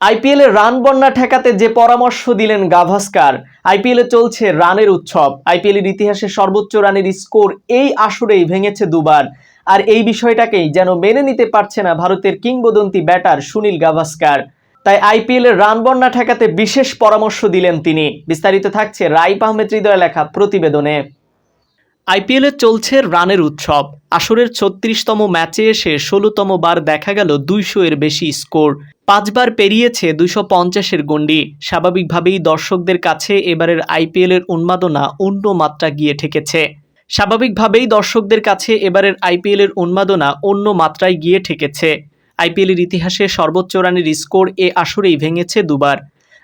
আইপিএলে রান বন্যা ঠেকাতে যে পরামর্শ দিলেন গাভাস্কার, আইপিএলে চলছে রানের উৎসব। আইপিএলের ইতিহাসে সর্বোচ্চ রানের স্কোর এই আসরেই ভেঙেছে দুবার। আর এই বিষয়টাকেই যেন মেনে নিতে পারছে না ভারতের কিংবদন্তি ব্যাটার সুনীল গাভাস্কার। তাই আইপিএলের রান বন্যা ঠেকাতে বিশেষ পরামর্শ দিলেন তিনি। বিস্তারিত থাকছে রাইপ আহমেদ হৃদয় লেখা প্রতিবেদনে। আইপিএলে চলছে রানের উৎসব। আসরের ছত্রিশতম ম্যাচে এসে ষোলোতম বার দেখা গেল দুইশো এর বেশি স্কোর। পাঁচবার পেরিয়েছে দুইশো পঞ্চাশের গণ্ডি। স্বাভাবিকভাবেই দর্শকদের কাছে এবারের আইপিএলের উন্মাদনা অন্য মাত্রা গিয়ে ঠেকেছে। স্বাভাবিকভাবেই দর্শকদের কাছে এবারের আইপিএলের উন্মাদনা অন্য মাত্রায় গিয়ে ঠেকেছে। আইপিএলের ইতিহাসে সর্বোচ্চ রানের স্কোর এ আসরেই ভেঙেছে দুবার।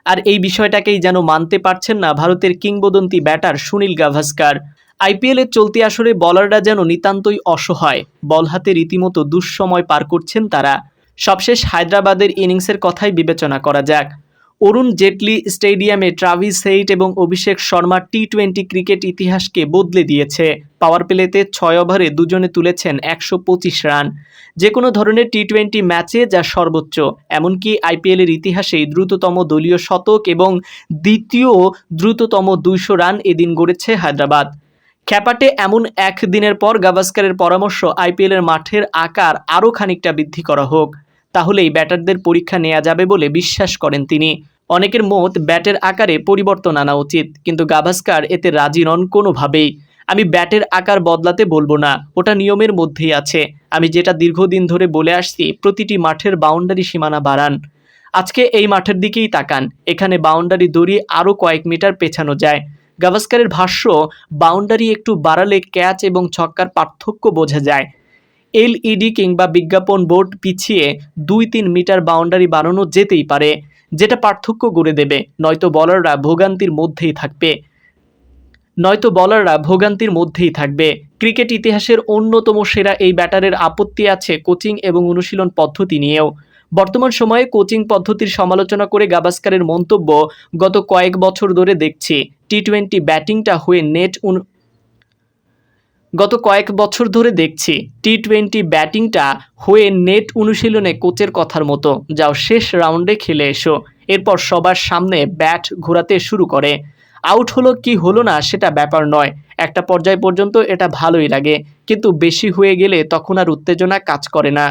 আর এই বিষয়টাকেই যেন মানতে পারছেন না ভারতের কিংবদন্তি ব্যাটার সুনীল গাভাস্কার। আইপিএলের চলতি আসরে বলাররা যেন নিতান্তই অসহায়, বল হাতে রীতিমতো দুঃসময় পার করছেন তারা। সবশেষ হায়দ্রাবাদের ইনিংসের কথাই বিবেচনা করা যাক। অরুণ জেটলি স্টেডিয়ামে ট্রাভিস হেইট এবং Abhishek Sharma T twenty cricket ইতিহাসকে বদলে দিয়েছে। পাওয়ার প্লেতে ছয় ওভারে দুজনে তুলেছেন একশো পঁচিশ রান। যে কোনো ধরনের টি টোয়েন্টি ম্যাচে যা সর্বোচ্চ, এমনকি আইপিএলের ইতিহাসেই দ্রুততম দলীয় শতক এবং দ্বিতীয় দ্রুততম দুইশো রান এদিন গড়েছে হায়দ্রাবাদ। খ্যাপাটে এমন এক দিনের পর গাভাস্কারের পরামর্শ আইপিএলের মাঠের আকার আরও খানিকটা বৃদ্ধি করা হোক। তাহলেই ব্যাটারদের পরীক্ষা নেওয়া যাবে বলে বিশ্বাস করেন তিনি। অনেকের মত ব্যাটের আকারে পরিবর্তন আনা উচিত, কিন্তু গাভাস্কার এতে রাজি নন কোনোভাবেই। আমি ব্যাটের আকার বদলাতে বলব না, ওটা নিয়মের মধ্যেই আছে। আমি যেটা দীর্ঘদিন ধরে বলে আসছি, প্রতিটি মাঠের বাউন্ডারি সীমানা বাড়ান। আজকে এই মাঠের দিকেই তাকান, এখানে বাউন্ডারি দড়ি আরও কয়েক মিটার পেছানো যায়। গাভাস্কারের ভাষ্য, বাউন্ডারি একটু বাড়ালে ক্যাচ এবং ছক্কার পার্থক্য বোঝা যায়। এলইডি কিংবা বিজ্ঞাপন বোর্ড পিছিয়ে দুই তিন মিটার বাউন্ডারি বানানো যেতেই পারে, যেটা পার্থক্য গড়ে দেবে। নয়তো বলাররা ভোগান্তির মধ্যেই থাকবে। নয়তো বলাররা ভোগান্তির মধ্যেই থাকবে। ক্রিকেট ইতিহাসের অন্যতম সেরা এই ব্যাটারের আপত্তি আছে কোচিং এবং অনুশীলন পদ্ধতি নিয়েও। বর্তমান সময়ে কোচিং পদ্ধতির সমালোচনা করে গাভাস্কারের মন্তব্য গত কয়েক বছর ধরে দেখছি। টি টোয়েন্টি ব্যাটিংটা হয়ে নেট গত কয়েক বছর ধরে দেখছি টি টোয়েন্টি ব্যাটিংটা হয়ে নেট অনুশীলনে কোচের কথার মতো। যাও শেষ রাউন্ডে খেলে এসো। এরপর সবার সামনে ব্যাট ঘোরাতে শুরু করে। আউট হলো কি হলো না সেটা ব্যাপার নয়। একটা পর্যায় পর্যন্ত এটা ভালোই লাগে। কিন্তু বেশি হয়ে গেলে তখন আর উত্তেজনা কাজ করে না।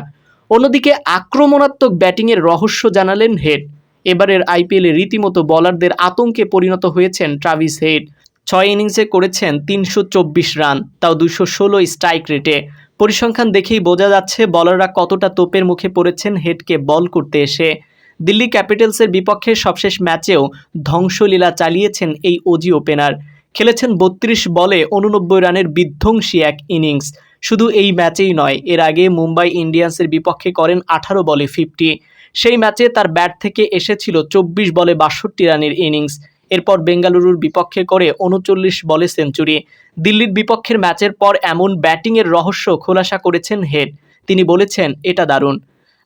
অন্যদিকে আক্রমণাত্মক ব্যাটিংয়ের রহস্য জানালেন হেড। এবারের আইপিএলে রীতিমতো বলারদের আতঙ্কে পরিণত হয়েছেন ট্রাভিস হেড। ছয় ইনিংসে করেছেন তিনশো চব্বিশ রান, তাও দুশো ষোলো স্ট্রাইক রেটে পরিসংখ্যান দেখেই বোঝা যাচ্ছে বলাররা কতটা তোপের মুখে পড়েছেন হেডকে বল করতে এসে। দিল্লি ক্যাপিটালসের বিপক্ষে সবশেষ ম্যাচেও ধ্বংসলীলা চালিয়েছেন এই ওজি ওপেনার। খেলেছেন বত্রিশ বলে উননব্বই রানের বিধ্বংসী এক ইনিংস। শুধু এই ম্যাচেই নয়, এর আগে মুম্বাই ইন্ডিয়ান্সের বিপক্ষে করেন আঠারো বলে ফিফটি। সেই ম্যাচে তার ব্যাট থেকে এসেছিল চব্বিশ বলে বাষট্টি রানের ইনিংস। এরপর বেঙ্গালুরুর বিপক্ষে করে উনচল্লিশ বলে সেঞ্চুরি। দিল্লির বিপক্ষের ম্যাচের পর এমন ব্যাটিংয়ের রহস্য খোলাসা করেছেন হেড। তিনি বলেছেন, এটা দারুণ।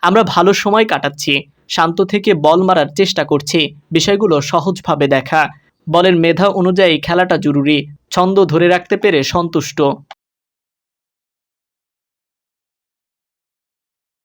আমরা ভালো সময় কাটাচ্ছি। শান্ত থেকে বল মারার চেষ্টা করছি। বিষয়গুলো সহজভাবে দেখা। বলের মেধা অনুযায়ী খেলাটা জরুরি। ছন্দ ধরে রাখতে পেরে সন্তুষ্ট।